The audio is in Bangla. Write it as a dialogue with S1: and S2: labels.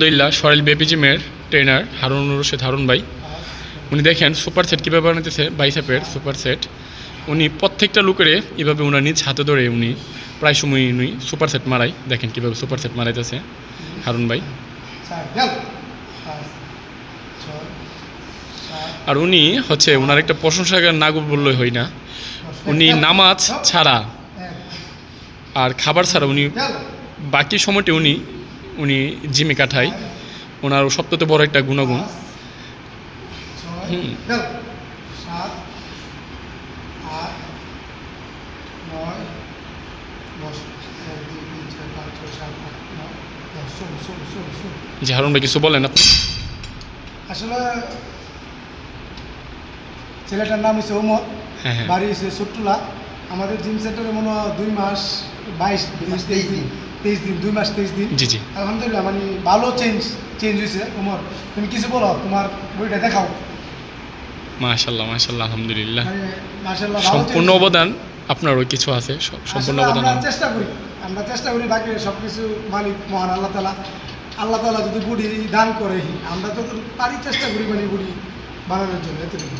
S1: আলহামদুলিল্লাহ, সরেল বেবি জিমের ট্রেনার হারুন রশিদ হারুন ভাই। উনি দেখেন সুপার সেট কীভাবে বানাতেছে বাইসাপের সুপার সেট উনি প্রত্যেকটা লুকেরে এভাবে ওনার নিজ হাতে ধরে উনি প্রায় সময় উনি সুপার সেট মারাই দেখেন কীভাবে সুপার সেট মারাইতেছে হারুন ভাই। আর উনি হচ্ছে ওনার একটা প্রশংসা না বললে হয় না। উনি নামাজ ছাড়া আর খাবার ছাড়া উনি বাকি সময়টি উনি উনি জিমে কাটায়। ওনার সবথেকে বড় একটা গুণগুণ। যে হারুন ভাই কিছু বলেন আপনি?
S2: আসলে ছেলেটার নাম হচ্ছে ওমর।
S1: হ্যাঁ হ্যাঁ।
S2: বাড়ি হচ্ছে সুট্টুলা আমাদের জিম সেন্টারে মনে হয় দুই মাস বাইশ বিশ তেইশ দিন। তেইশ দিন দুই মাস তেইশ দিন।
S1: জি জি।
S2: আলহামদুলিল্লাহ মানে ভালো চেঞ্জ চেঞ্জ হয়েছে তোমার তুমি কিছু বলো তোমার বইটা দেখাও।
S1: মাশাল্লাহ মাশাল্লাহ আলহামদুলিল্লাহ।
S2: মানে
S1: সম্পূর্ণ অবদান আপনারও কিছু আছে সম্পূর্ণ অবদান
S2: আমরা চেষ্টা করি আমরা চেষ্টা করি বাকি সব কিছু মালিক মহান আল্লাহ তালা আল্লাহ তালা যদি বুড়ি দান করে আমরা যত পারি চেষ্টা করি মানে বুড়ি বানানোর জন্য এতটুকু।